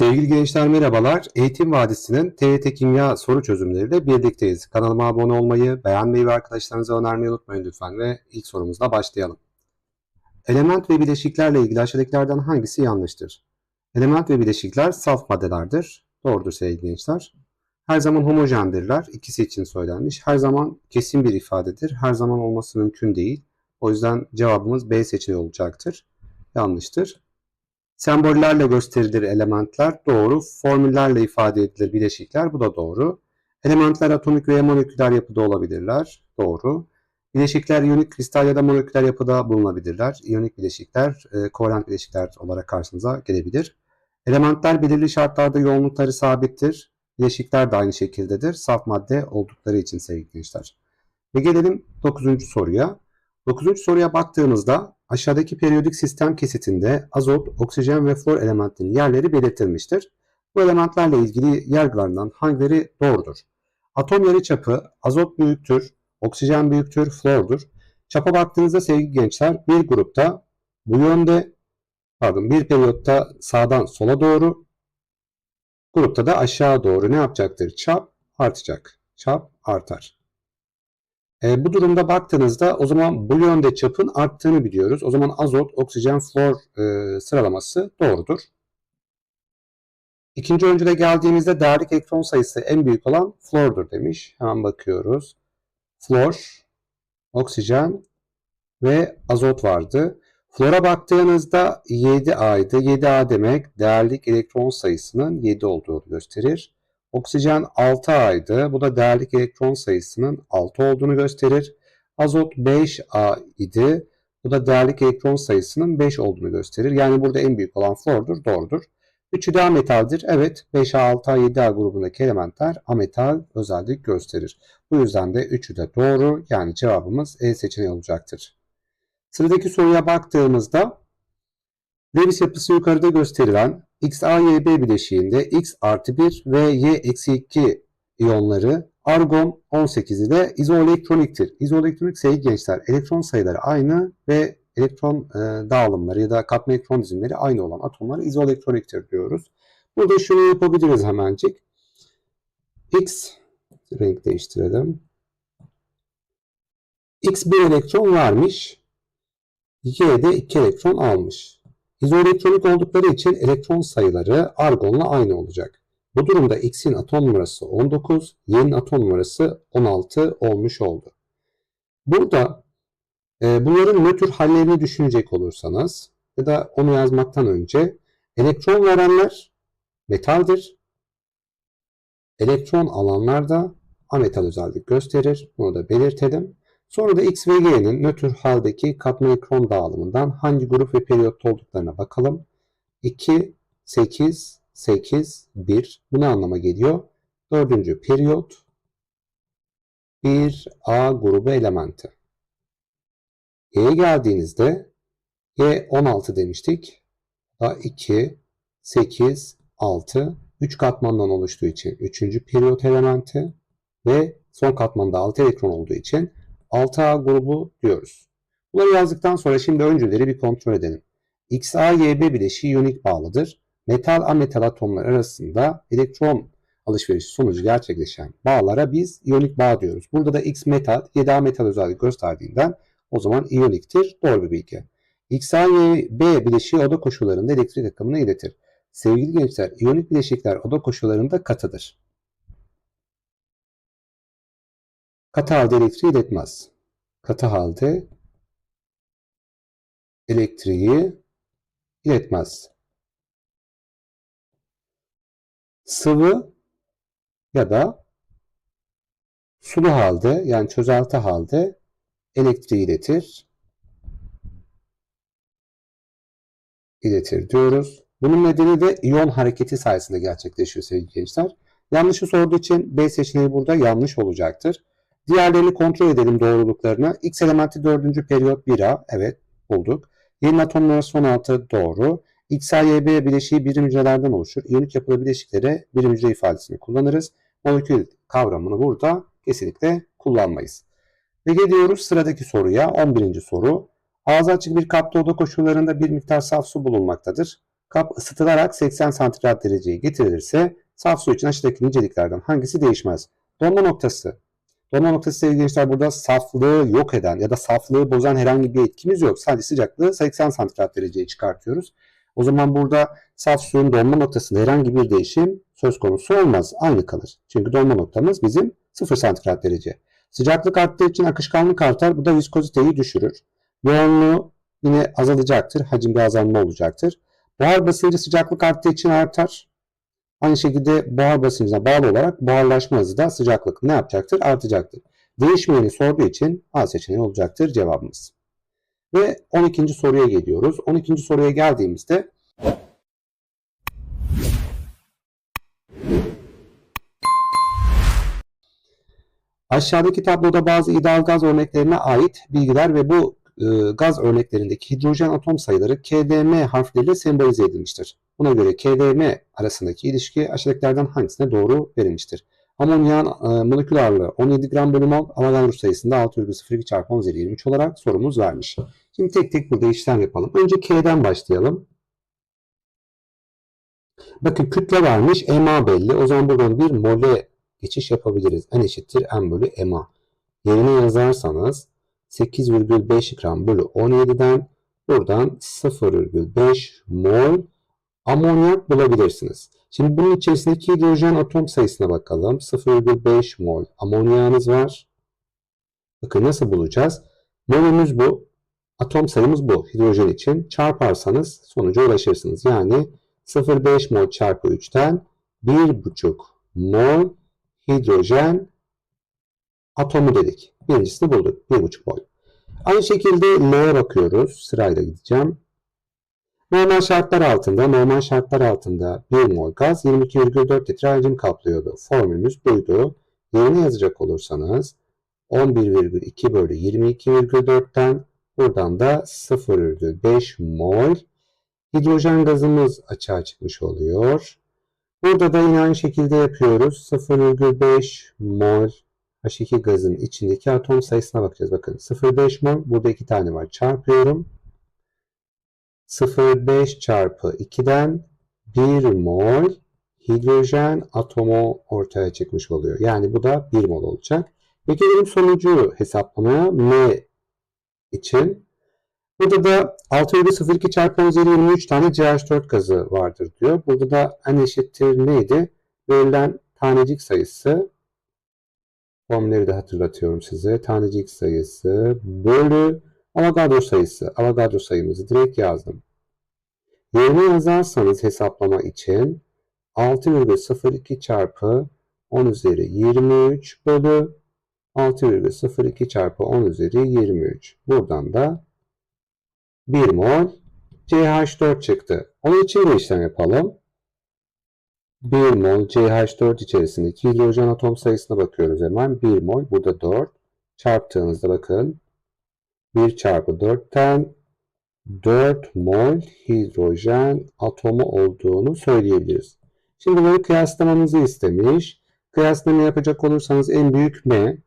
Sevgili gençler merhabalar. Eğitim Vadisi'nin TYT Kimya soru çözümleriyle birlikteyiz. Kanalıma abone olmayı, beğenmeyi ve arkadaşlarınıza önermeyi unutmayın lütfen ve ilk sorumuzla başlayalım. Element ve bileşiklerle ilgili aşağıdakilerden hangisi yanlıştır? Element ve bileşikler saf maddelerdir. Doğrudur sevgili gençler. Her zaman homojendirler. İkisi için söylenmiş. Her zaman kesin bir ifadedir. Her zaman olması mümkün değil. O yüzden cevabımız B seçeneği olacaktır. Yanlıştır. Sembollerle gösterilir elementler doğru. Formüllerle ifade edilir bileşikler bu da doğru. Elementler atomik veya moleküler yapıda olabilirler. Doğru. Bileşikler iyonik kristal ya da moleküler yapıda bulunabilirler. İyonik bileşikler e, kovalent bileşikler olarak karşınıza gelebilir. Elementler belirli şartlarda yoğunlukları sabittir. Bileşikler de aynı şekildedir. Saf madde oldukları için sevgili gençler. Ve gelelim 9. soruya. 9. soruya baktığımızda aşağıdaki periyodik sistem kesitinde azot, oksijen ve flor elementlerinin yerleri belirtilmiştir. Bu elementlerle ilgili yargılarından hangileri doğrudur? Atom yarıçapı azot büyüktür, oksijen büyüktür, flordur. Çapa baktığınızda sevgili gençler bir grupta bu yönde pardon bir periyotta sağdan sola doğru grupta da aşağı doğru ne yapacaktır? Çap artacak. Çap artar. E, bu durumda baktığınızda o zaman bu yönde çapın arttığını biliyoruz. O zaman azot, oksijen, flor e, sıralaması doğrudur. İkinci öncüle geldiğimizde değerlik elektron sayısı en büyük olan flordur demiş. Hemen bakıyoruz. Flor, oksijen ve azot vardı. Flora baktığınızda 7A'ydı. 7A demek değerlik elektron sayısının 7 olduğunu gösterir. Oksijen 6A'ydı. Bu da değerlik elektron sayısının 6 olduğunu gösterir. Azot 5A idi. Bu da değerlik elektron sayısının 5 olduğunu gösterir. Yani burada en büyük olan flordur, doğrudur. Üçü de ametaldir. Evet 5A, 6A, 7A grubundaki elementler ametal özellik gösterir. Bu yüzden de üçü de doğru. Yani cevabımız E seçeneği olacaktır. Sıradaki soruya baktığımızda Lewis yapısı yukarıda gösterilen XAYB bileşiğinde X artı 1 ve Y eksi 2 iyonları argon 18 ile izoelektroniktir. İzoelektronik sevgili gençler elektron sayıları aynı ve elektron e, dağılımları ya da katma elektron dizimleri aynı olan atomlara izoelektroniktir diyoruz. Burada şunu yapabiliriz hemencik. X renk değiştirelim. X bir elektron vermiş. Y de 2 elektron almış. İzoelektronik oldukları için elektron sayıları argonla aynı olacak. Bu durumda X'in atom numarası 19, Y'nin atom numarası 16 olmuş oldu. Burada e, bunların nötr hallerini düşünecek olursanız ya da onu yazmaktan önce elektron verenler metaldir. Elektron alanlar da ametal özellik gösterir. Bunu da belirtelim. Sonra da X ve Y'nin nötr haldeki katma elektron dağılımından hangi grup ve periyotta olduklarına bakalım. 2, 8, 8, 1. Bu ne anlama geliyor? Dördüncü periyot 1A grubu elementi. Y'ye geldiğinizde Y 16 demiştik. Da 2, 8, 6, 3 katmandan oluştuğu için 3. periyot elementi ve son katmanda 6 elektron olduğu için 6A grubu diyoruz. Bunları yazdıktan sonra şimdi öncüleri bir kontrol edelim. XA-YB bileşiği iyonik bağlıdır. Metal ametal atomlar arasında elektron alışverişi sonucu gerçekleşen bağlara biz iyonik bağ diyoruz. Burada da X metal, 7A metal özellik gösterdiğinden o zaman iyoniktir. Doğru bir bilgi. XA-YB bileşiği oda koşullarında elektrik akımını iletir. Sevgili gençler, iyonik bileşikler oda koşullarında katıdır. Katı halde elektriği iletmez. Katı halde elektriği iletmez. Sıvı ya da sulu halde yani çözelti halde elektriği iletir. iletir diyoruz. Bunun nedeni de iyon hareketi sayesinde gerçekleşiyor sevgili gençler. Yanlışı sorduğu için B seçeneği burada yanlış olacaktır. Diğerlerini kontrol edelim doğruluklarını. X elementi 4. periyot 1A. Evet bulduk. Yeni atom numarası 16 doğru. XAYB bileşiği birim hücrelerden oluşur. İyonik yapılı bileşiklere birim hücre ifadesini kullanırız. Molekül kavramını burada kesinlikle kullanmayız. Ve geliyoruz sıradaki soruya. 11. soru. Ağzı açık bir kapta oda koşullarında bir miktar saf su bulunmaktadır. Kap ısıtılarak 80 santigrat dereceye getirilirse saf su için aşağıdaki niceliklerden hangisi değişmez? Donma noktası. Donma noktası sevgili gençler burada saflığı yok eden ya da saflığı bozan herhangi bir etkimiz yok. Sadece sıcaklığı 80 santigrat dereceye çıkartıyoruz. O zaman burada saf suyun donma noktasında herhangi bir değişim söz konusu olmaz. Aynı kalır. Çünkü donma noktamız bizim 0 santigrat derece. Sıcaklık arttığı için akışkanlık artar. Bu da viskoziteyi düşürür. Yoğunluğu yine azalacaktır. Hacimde azalma olacaktır. Buhar basıncı sıcaklık arttığı için artar. Aynı şekilde buhar basıncına bağlı olarak buharlaşma hızı da sıcaklık ne yapacaktır? Artacaktır. Değişmeyeni sorduğu için A seçeneği olacaktır cevabımız. Ve 12. soruya geliyoruz. 12. soruya geldiğimizde Aşağıdaki tabloda bazı ideal gaz örneklerine ait bilgiler ve bu gaz örneklerindeki hidrojen atom sayıları KDM harfleriyle sembolize edilmiştir. Buna göre KDM arasındaki ilişki aşağıdakilerden hangisine doğru verilmiştir? Amonyağın e, molekül ağırlığı 17 gram bölü mol, Avogadro sayısında 6,02 çarpı 10 üzeri 23 olarak sorumuz vermiş. Şimdi tek tek burada işlem yapalım. Önce K'den başlayalım. Bakın kütle vermiş, EMA belli. O zaman buradan bir mole geçiş yapabiliriz. N eşittir M bölü EMA. Yerine yazarsanız 8,5 gram bölü 17'den buradan 0,5 mol amonyak bulabilirsiniz. Şimdi bunun içerisindeki hidrojen atom sayısına bakalım. 0,5 mol amonyağınız var. Bakın nasıl bulacağız? Molümüz bu. Atom sayımız bu. Hidrojen için. Çarparsanız sonuca ulaşırsınız. Yani 0,5 mol çarpı 3'ten 1,5 mol hidrojen atomu dedik. Birincisini bulduk. 1,5 mol. Aynı şekilde L'ye bakıyoruz. Sırayla gideceğim. Normal şartlar altında, normal şartlar altında 1 mol gaz 22,4 litre hacim kaplıyordu. Formülümüz buydu. Yerine yazacak olursanız 11,2 bölü 22,4'ten buradan da 0,5 mol hidrojen gazımız açığa çıkmış oluyor. Burada da yine aynı şekilde yapıyoruz. 0,5 mol H2 gazın içindeki atom sayısına bakacağız. Bakın 0,5 mol. Burada iki tane var. Çarpıyorum. 0,5 çarpı 2'den 1 mol hidrojen atomu ortaya çıkmış oluyor. Yani bu da 1 mol olacak. Peki benim sonucu hesaplamaya M için Burada da 6,02 çarpı 10 üzeri 23 tane CH4 gazı vardır diyor. Burada da n eşittir neydi? Verilen tanecik sayısı formülleri de hatırlatıyorum size. Tanecik sayısı bölü Avogadro sayısı. Avogadro sayımızı direkt yazdım. Yerine yazarsanız hesaplama için 6,02 çarpı 10 üzeri 23 bölü 6,02 çarpı 10 üzeri 23. Buradan da 1 mol CH4 çıktı. Onun için de işlem yapalım. 1 mol CH4 içerisindeki hidrojen atom sayısına bakıyoruz hemen. 1 mol burada 4. Çarptığınızda bakın 1 çarpı 4'ten 4 mol hidrojen atomu olduğunu söyleyebiliriz. Şimdi bunları kıyaslamamızı istemiş. Kıyaslama yapacak olursanız en büyük M,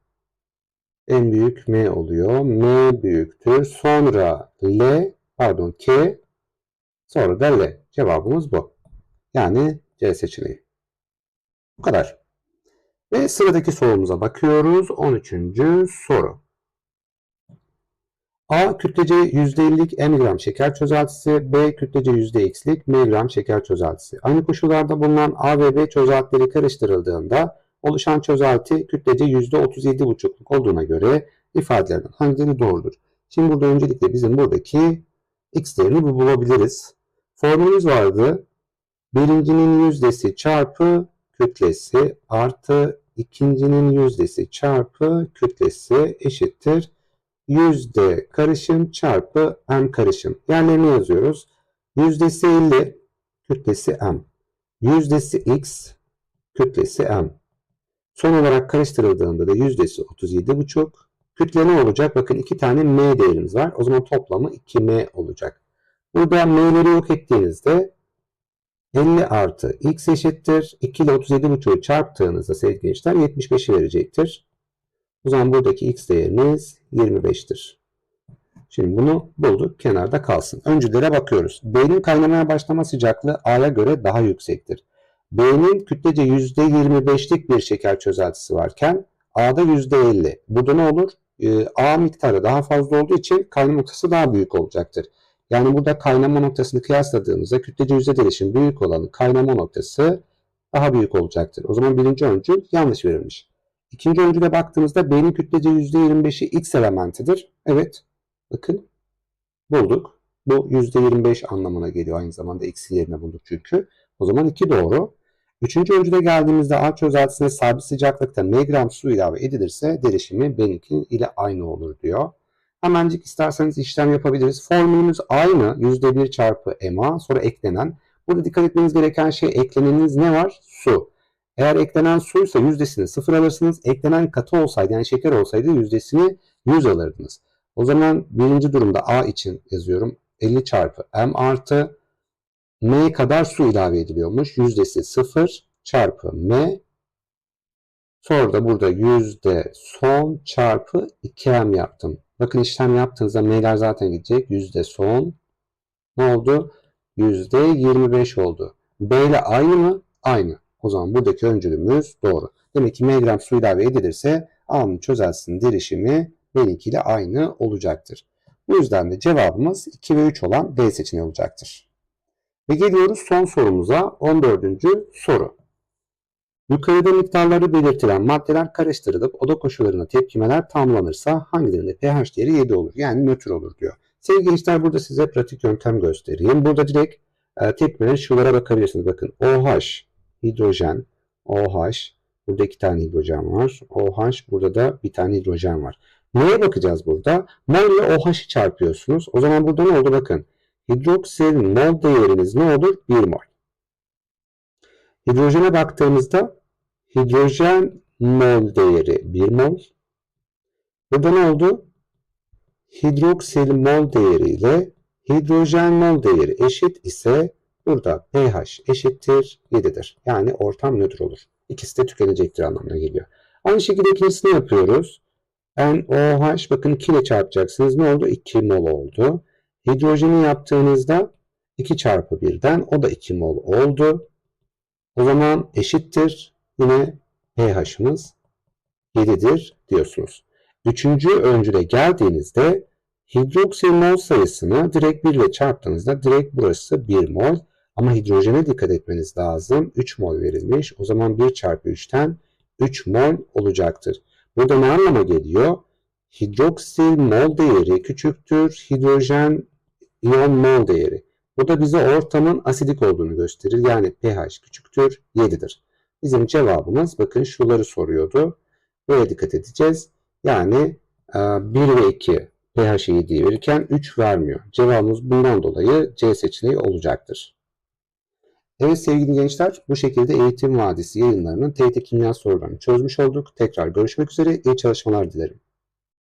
en büyük M oluyor. M büyüktür. Sonra L pardon K sonra da L. Cevabımız bu. Yani C seçeneği. Bu kadar. Ve sıradaki sorumuza bakıyoruz. 13. soru. A kütlece %50'lik m şeker çözeltisi, B kütlece %x'lik m şeker çözeltisi. Aynı koşullarda bulunan A ve B çözeltileri karıştırıldığında oluşan çözelti kütlece %37,5'luk olduğuna göre ifadelerden hangileri doğrudur? Şimdi burada öncelikle bizim buradaki x değerini bulabiliriz. Formülümüz vardı. Birincinin yüzdesi çarpı kütlesi artı ikincinin yüzdesi çarpı kütlesi eşittir. Yüzde karışım çarpı m karışım. Yerlerini yazıyoruz. Yüzdesi 50, kütlesi m. Yüzdesi x, kütlesi m. Son olarak karıştırıldığında da yüzdesi 37,5. Kütle ne olacak? Bakın iki tane m değerimiz var. O zaman toplamı 2m olacak. Burada m'leri yok ettiğinizde 50 artı x eşittir. 2 ile 37,5'u çarptığınızda sevgili gençler 75'i verecektir. O zaman buradaki x değeriniz 25'tir. Şimdi bunu bulduk. Kenarda kalsın. Öncülere bakıyoruz. B'nin kaynamaya başlama sıcaklığı A'ya göre daha yüksektir. B'nin kütlece %25'lik bir şeker çözeltisi varken A'da %50. Burada ne olur? Ee, A miktarı daha fazla olduğu için kaynama noktası daha büyük olacaktır. Yani burada kaynama noktasını kıyasladığımızda kütlece yüzde değişim büyük olan kaynama noktası daha büyük olacaktır. O zaman birinci öncül yanlış verilmiş. İkinci öncüle baktığımızda B'nin kütlece %25'i X elementidir. Evet. Bakın bulduk. Bu %25 anlamına geliyor. Aynı zamanda eksi yerine bulduk çünkü. O zaman 2 doğru. Üçüncü öncüde geldiğimizde A çözeltisine sabit sıcaklıkta m gram su ilave edilirse derişimi benimki ile aynı olur diyor. Hemencik isterseniz işlem yapabiliriz. Formülümüz aynı. %1 çarpı MA sonra eklenen. Burada dikkat etmeniz gereken şey ekleneniz ne var? Su. Eğer eklenen suysa yüzdesini sıfır alırsınız. Eklenen katı olsaydı yani şeker olsaydı yüzdesini 100 alırdınız. O zaman birinci durumda A için yazıyorum. 50 çarpı M artı M kadar su ilave ediliyormuş. Yüzdesi 0 çarpı M. Sonra da burada yüzde son çarpı 2M yaptım. Bakın işlem yaptığınızda M'ler zaten gidecek. Yüzde son ne oldu? Yüzde 25 oldu. B ile aynı mı? Aynı. O zaman buradaki öncülümüz doğru. Demek ki M gram su ilave edilirse A'nın çözeltisinin derişimi benimkiyle aynı olacaktır. Bu yüzden de cevabımız 2 ve 3 olan D seçeneği olacaktır. Ve geliyoruz son sorumuza 14. soru. Yukarıda miktarları belirtilen maddeler karıştırılıp oda koşullarına tepkimeler tamamlanırsa hangilerinde pH değeri 7 olur? Yani nötr olur diyor. Sevgili gençler burada size pratik yöntem göstereyim. Burada direkt e, tepkimeleri şulara bakabilirsiniz. Bakın OH, hidrojen, OH, burada iki tane hidrojen var. OH, burada da bir tane hidrojen var. Neye bakacağız burada? Mol ile OH'ı çarpıyorsunuz. O zaman burada ne oldu? Bakın. Hidroksil mol değeriniz ne olur? 1 mol. Hidrojene baktığımızda hidrojen mol değeri 1 mol. Burada ne oldu? Hidroksil mol değeri ile hidrojen mol değeri eşit ise burada pH eşittir 7'dir. Yani ortam nötr olur. İkisi de tükenecektir anlamına geliyor. Aynı şekilde ikincisini yapıyoruz. NOH bakın 2 ile çarpacaksınız. Ne oldu? 2 mol oldu. Hidrojeni yaptığınızda 2 çarpı 1'den o da 2 mol oldu. O zaman eşittir. Yine pH'ımız 7'dir diyorsunuz. Üçüncü öncüle geldiğinizde hidroksil mol sayısını direkt 1 ile çarptığınızda direkt burası 1 mol. Ama hidrojene dikkat etmeniz lazım. 3 mol verilmiş. O zaman 1 çarpı 3'ten 3 mol olacaktır. Burada ne anlama geliyor? Hidroksil mol değeri küçüktür hidrojen iyon mol değeri. Bu da bize ortamın asidik olduğunu gösterir. Yani pH küçüktür 7'dir. Bizim cevabımız bakın şuları soruyordu. Böyle dikkat edeceğiz. Yani 1 ve 2 pH 7'yi verirken 3 vermiyor. Cevabımız bundan dolayı C seçeneği olacaktır. Evet sevgili gençler bu şekilde Eğitim Vadisi yayınlarının TYT Kimya sorularını çözmüş olduk. Tekrar görüşmek üzere. İyi çalışmalar dilerim.